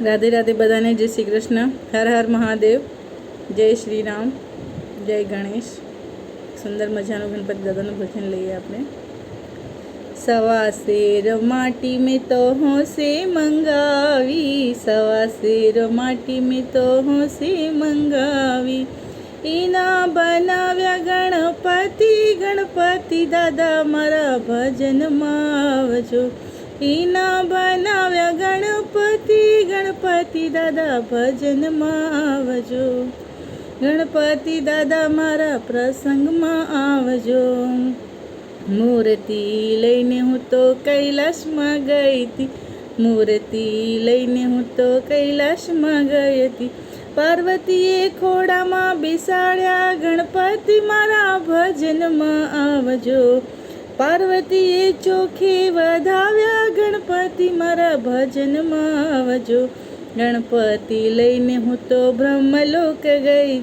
રાધે રાધે બધાને જય શ્રી કૃષ્ણ. હર હર મહાદેવ. જય શ્રી રામ. જય ગણેશ. સુંદર મજાનું ગણપતિ દાદાનું ભજન લઈએ આપણે. સવા શેર માટી મેં તો હોંશે મંગાવી. સવા શેર માટી મેં તો હોંશે મંગાવી. એના બનાવ્યા ગણપતિ ગણપતિ દાદા મારા ભજનમાં આવજો. એના બનાવ્યા ગણપતિ ગણપતિ દાદા ભજનમાં આવજો. ગણપતિ દાદા મારા પ્રસંગમાં આવજો. મૂર્તિ લઈને હું તો કૈલાસમાં ગઈ હતી. મૂર્તિ લઈને હું તો કૈલાસમાં ગઈ હતી. પાર્વતીએ ખોડામાં બેસાડ્યા, ગણપતિ મારા ભજનમાં આવજો. પાર્વતીએ ચોખે વધાવ્યા ગણપતિ મારા ભજનમાં આવજો. ગણપતિ લઈને હું તો બ્રહ્મલોક ગઈ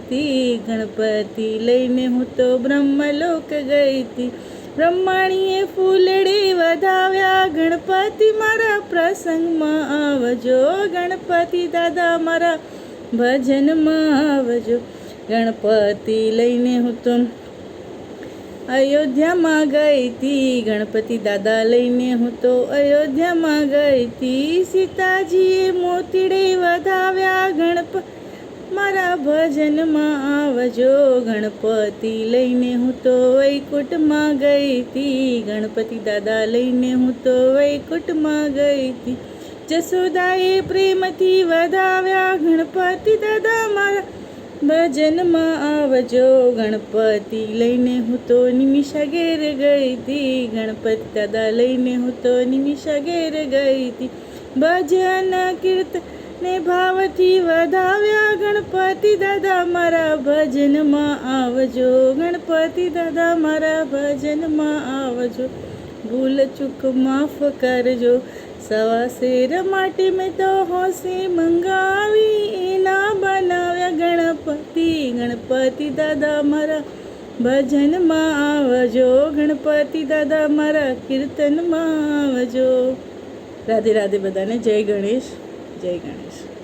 ગણપતિ લઈને હું તો બ્રહ્મલોક ગઈ બ્રહ્માણીએ ફૂલડી વધાવ્યા. ગણપતિ મારા પ્રસંગમાં આવજો. ગણપતિ દાદા મારા ભજનમાં આવજો. ગણપતિ લઈને હું તો અયોધ્યામાં ગઈ હતી ગણપતિ દાદા લઈને હું તો અયોધ્યામાં ગઈ હતી સીતાજીએ મોતીડે વધાવ્યા ગણપ, મારા ભજનમાં આવજો ગણપતિ લઈને હું તો વૈકુંઠમાં ગઈ હતી ગણપતિ દાદા લઈને હું તો વૈકુંઠમાં ગઈ હતી જસોદાએ પ્રેમથી વધાવ્યા ગણપતિ દાદા મારા ભજનમાં આવજો ગણપતિ લઈને હું તો નિમિષા ઘેર ગઈ હતી. ગણપતિ દાદા લઈને હું તો નિમિષા ઘેર ગઈ હતી. ભજન કીર્તને ભાવથી વધાવ્યા ગણપતિ દાદા મારા ભજનમાં આવજો. ગણપતિ દાદા મારા ભજનમાં આવજો. ભૂલ ચૂક માફ કરજો. સવા શેર માટે મેં તો હોંશે મંગાવી. એના ગણપતિ દાદા મારા ભજનમાં આવજો. ગણપતિ દાદા મારા કીર્તનમાં આવજો. રાધે રાધે બધાને જય ગણેશ જય ગણેશ.